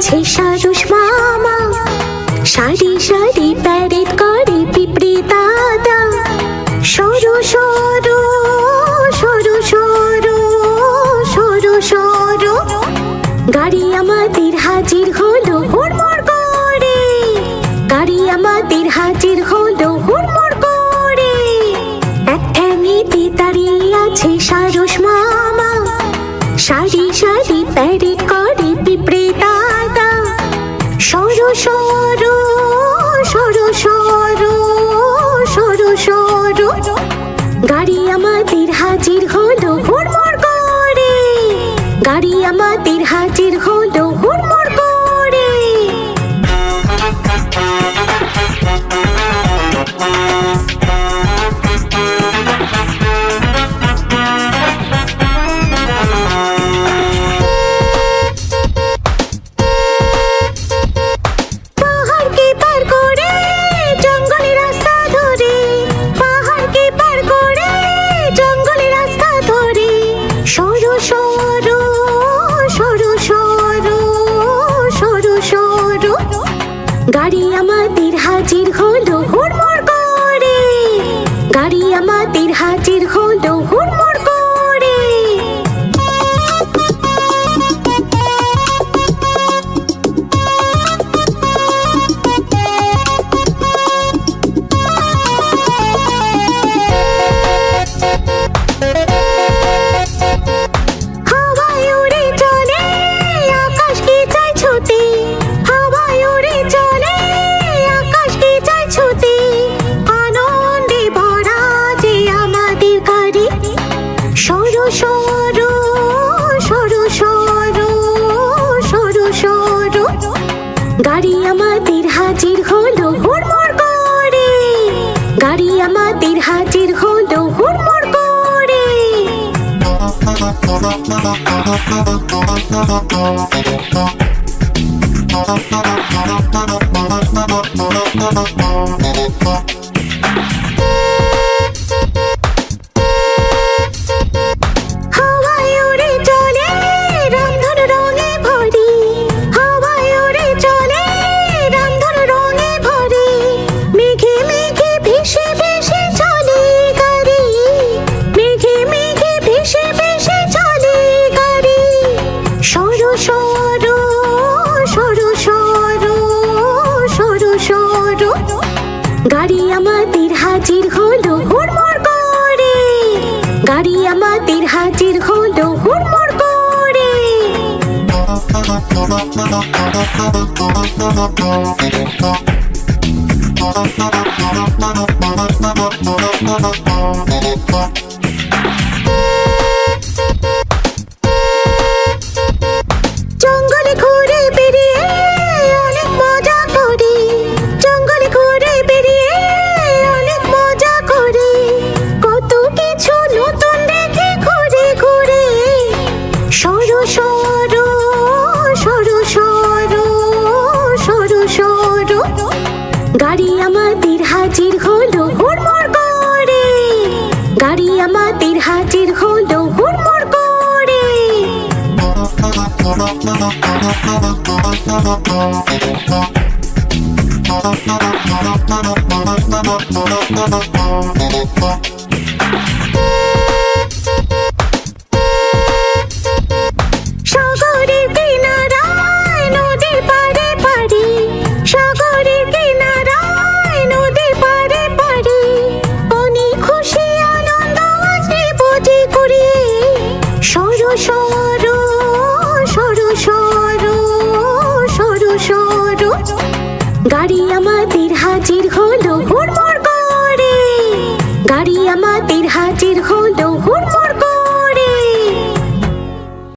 আছে সারস মামা। সারি সারি প্যারেড করে পিঁপড়ে দাদা। সরো সরো সরো সরো সরো সরো। গাড়ি আমাদের হাজির হলো হুড়মুড় করে। গাড়ি আমাদের হাজির হলো হুড়মুড় করে। এক ঠ্যাঙেতে দাঁড়িয়ে আছে সারস মামা। সারি সারি প্যারেড করে সরো সরো সরো সরো সরো সরো। গাড়ি আমাদের হাজির হলো হুড়মুড় করে। গাড়ি আমাদের হাজির হলো গাড়ি আমাদের হাজির হলো হুড়মুড় করে। গাড়ি আমাদের হাজির হলো হুড়মুড় আমাদের হাজির হলো হুড়মুড় করে। গাড়ি আমাদের হাজির হলো হুড়মুড় করে। হাওয়ায় গাড়ি আমাদের হাজির হলো হুড়মুড় করে। গাড়ি আমাদের হাজির হলো হুড়মুড় করে। জঙ্গলে গাড়ি আমাদের হাজির হলো হুড়মুড় করে Thank you. গাড়ি আমাদের হাজির হলো।